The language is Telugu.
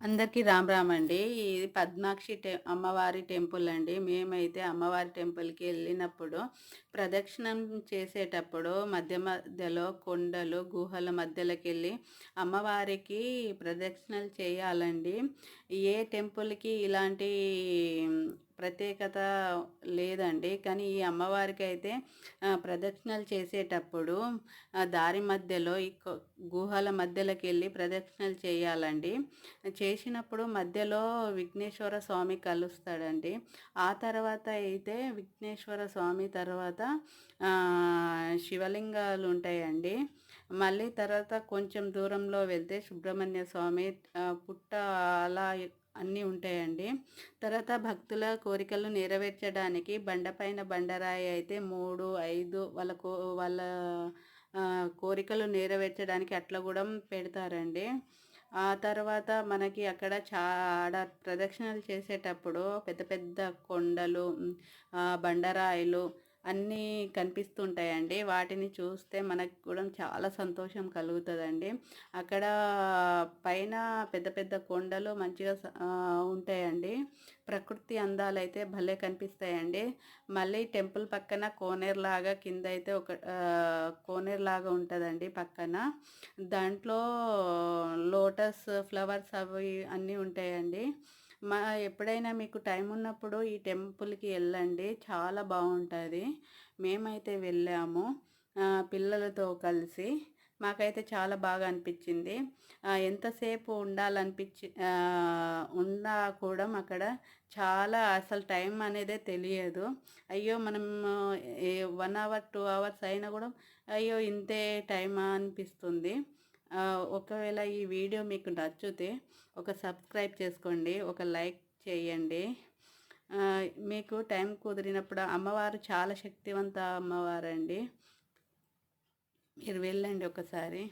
అందరికీ రామ్ రామ్ అండి. ఇది పద్మాక్షి టె అమ్మవారి టెంపుల్ అండి. మేమైతే అమ్మవారి టెంపుల్కి వెళ్ళినప్పుడు ప్రదక్షిణం చేసేటప్పుడు మధ్య మధ్యలో కొండలు గుహల మధ్యలోకి వెళ్ళి అమ్మవారికి ప్రదక్షిణలు చేయాలండి. ఏ టెంపుల్కి ఇలాంటి ప్రత్యేకత లేదండి. కానీ ఈ అమ్మవారికి అయితే ప్రదక్షిణలు చేసేటప్పుడు దారి మధ్యలో ఈ గుహల మధ్యలోకి వెళ్ళి ప్రదక్షిణలు చేయాలండి. చేసినప్పుడు మధ్యలో విఘ్నేశ్వర స్వామి కలుస్తాడండి. ఆ తర్వాత అయితే విఘ్నేశ్వర స్వామి తర్వాత శివలింగాలు ఉంటాయండి మళ్ళీ తర్వాత కొంచెం దూరంలో వెళ్తే సుబ్రహ్మణ్య స్వామి పుట్ట అలా అన్నీ ఉంటాయండి. తర్వాత భక్తుల కోరికలు నెరవేర్చడానికి బండపైన బండరాయి అయితే మూడు ఐదు వాళ్ళ కో వాళ్ళ కోరికలు నెరవేర్చడానికి అట్లా కూడా పెడతారండి. ఆ తర్వాత మనకి అక్కడ చాలా ప్రదక్షిణలు చేసేటప్పుడు పెద్ద పెద్ద కొండలు బండరాయిలు అన్నీ కనిపిస్తుంటాయండి. వాటిని చూస్తే మనకు కూడా చాలా సంతోషం కలుగుతుందండి. అక్కడ పైన పెద్ద పెద్ద కొండలు మంచిగా ఉంటాయండి. ప్రకృతి అందాలు అయితే భలే కనిపిస్తాయండి. మళ్ళీ టెంపుల్ పక్కన కోనేరు లాగా కింద అయితే ఒక కోనేరు లాగా ఉంటుందండి పక్కన. దాంట్లో లోటస్ ఫ్లవర్స్ అవి అన్నీ ఉంటాయండి. మా ఎప్పుడైనా మీకు టైం ఉన్నప్పుడు ఈ టెంపుల్కి వెళ్ళండి చాలా బాగుంటుంది మేమైతే వెళ్ళాము. పిల్లలతో కలిసి. మాకైతే చాలా బాగా అనిపించింది. ఎంతసేపు ఉండాలనిపించి ఉన్నా కూడా అక్కడ చాలా అసలు టైం అనేదే తెలియదు. అయ్యో మనం వన్ అవర్ టూ అవర్స్ అయినా కూడా అయ్యో ఇంతే టైమా అనిపిస్తుంది. ఒకవేళ ఈ వీడియో మీకు నచ్చితే ఒక సబ్స్క్రైబ్ చేసుకోండి ఒక లైక్ చేయండి. మీకు టైం కుదిరినప్పుడు అమ్మవారు చాలా శక్తివంత అమ్మవారు అండి మీరు వెళ్ళండి ఒకసారి.